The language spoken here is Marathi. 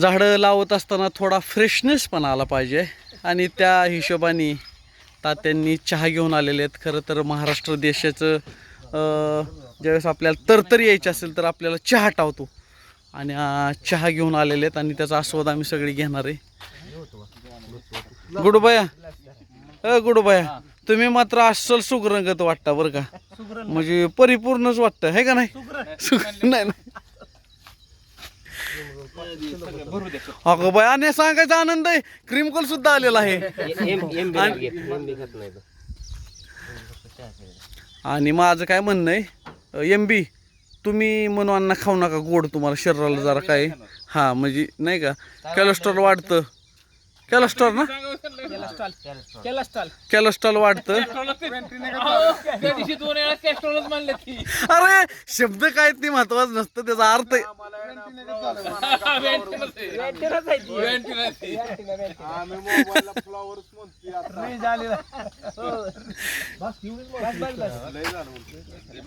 झाडं लावत असताना थोडा फ्रेशनेस पण आला पाहिजे. आणि त्या हिशोबाने तात्यांनी चहा घेऊन आलेले आहेत. खरं तर महाराष्ट्र देशाचं ज्यावेळेस आपल्याला तरतरी यायची असेल तर आपल्याला चहा टावतो. आणि चहा घेऊन आलेले आहेत आणि त्याचा आस्वाद आम्ही सगळी घेणार आहे. गुडबाया अ गुडबाया तुम्ही मात्र अस्सल सुगरंगत वाटता बरं का. म्हणजे परिपूर्णच वाटतं है का नाही? सुग- नाही नाही. अगं बाय आणि सांगायचा आनंद आहे. क्रीमकल सुद्धा आलेला आहे. आणि माझं काय म्हणणं आहे एम बी तुम्ही म्हणून अन्न खाऊ नका गोड तुम्हाला शरीराला जरा काय हा म्हणजे नाही का? कॅलेस्ट्रॉल वाढतं. कॅलेस्ट्रॉल ना? कॅलेस्ट्रॉल वाढतं. त्या दिवशी दोन वेळा कॅस्ट्रॉलच मानले ती. अरे शब्द काय ते महत्वाचं नसतं त्याचा अर्थ. आहे. आम्ही